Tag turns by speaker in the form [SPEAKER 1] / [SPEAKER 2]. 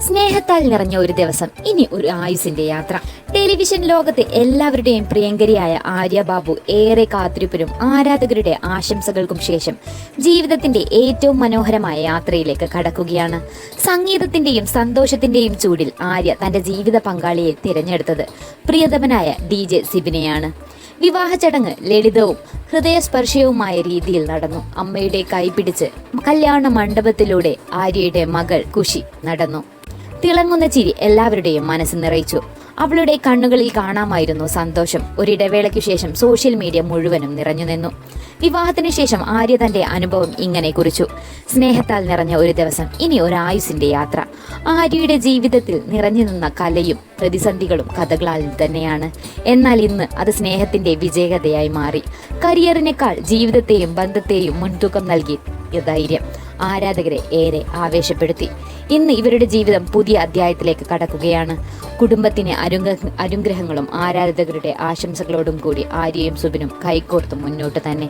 [SPEAKER 1] സ്നേഹത്താൽ നിറഞ്ഞ ഒരു ദിവസം ഇനി ഒരു ആയുസിന്റെ യാത്ര. ടെലിവിഷൻ ലോകത്തെ എല്ലാവരുടെയും പ്രിയങ്കരിയായ ആര്യ ബാബു ഏറെ കാത്തിരിപ്പിനും ആരാധകരുടെ ആശംസകൾക്കും ശേഷം ജീവിതത്തിന്റെ ഏറ്റവും മനോഹരമായ യാത്രയിലേക്ക് കടക്കുകയാണ്. സംഗീതത്തിന്റെയും സന്തോഷത്തിന്റെയും ചൂടിൽ ആര്യ തന്റെ ജീവിത പങ്കാളിയെ തിരഞ്ഞെടുത്തത് പ്രിയതമനായ ഡി ജെ സിബിനെയാണ്. വിവാഹ ചടങ്ങ് ലളിതവും ഹൃദയസ്പർശിയവുമായ രീതിയിൽ നടന്നു. അമ്മയുടെ കൈപിടിച്ച് കല്യാണ മണ്ഡപത്തിലൂടെ ആര്യയുടെ മകൾ കുഷി നടന്നു. തിളങ്ങുന്ന ചിരി എല്ലാവരുടെയും മനസ്സ് നിറയിച്ചു. അവളുടെ കണ്ണുകളിൽ കാണാമായിരുന്നു സന്തോഷം. ഒരിടവേളയ്ക്കു ശേഷം സോഷ്യൽ മീഡിയ മുഴുവനും നിറഞ്ഞു നിന്നു. വിവാഹത്തിന് ശേഷം ആര്യ തന്റെ അനുഭവം ഇങ്ങനെ കുറിച്ചു. സ്നേഹത്താൽ നിറഞ്ഞ ഒരു ദിവസം ഇനി ഒരു ആയുസിന്റെ യാത്ര. ആര്യയുടെ ജീവിതത്തിൽ നിറഞ്ഞു നിന്ന കലയും പ്രതിസന്ധികളും കഥകളാൽ തന്നെയാണ്. എന്നാൽ ഇന്ന് അത് സ്നേഹത്തിന്റെ വിജയകഥയായി മാറി. കരിയറിനേക്കാൾ ജീവിതത്തെയും ബന്ധത്തെയും മുൻതൂക്കം നൽകി ധൈര്യം. ആരാധകരെ ഏറെ ആവേശപ്പെടുത്തി. ഇന്ന് ഇവരുടെ ജീവിതം പുതിയ അധ്യായത്തിലേക്ക് കടക്കുകയാണ്. കുടുംബത്തിന് അനുഗ്രഹ അനുഗ്രഹങ്ങളും ആരാധകരുടെ ആശംസകളോടും കൂടി ആര്യയും സുബിനും കൈകോർത്ത് മുന്നോട്ട് തന്നെ.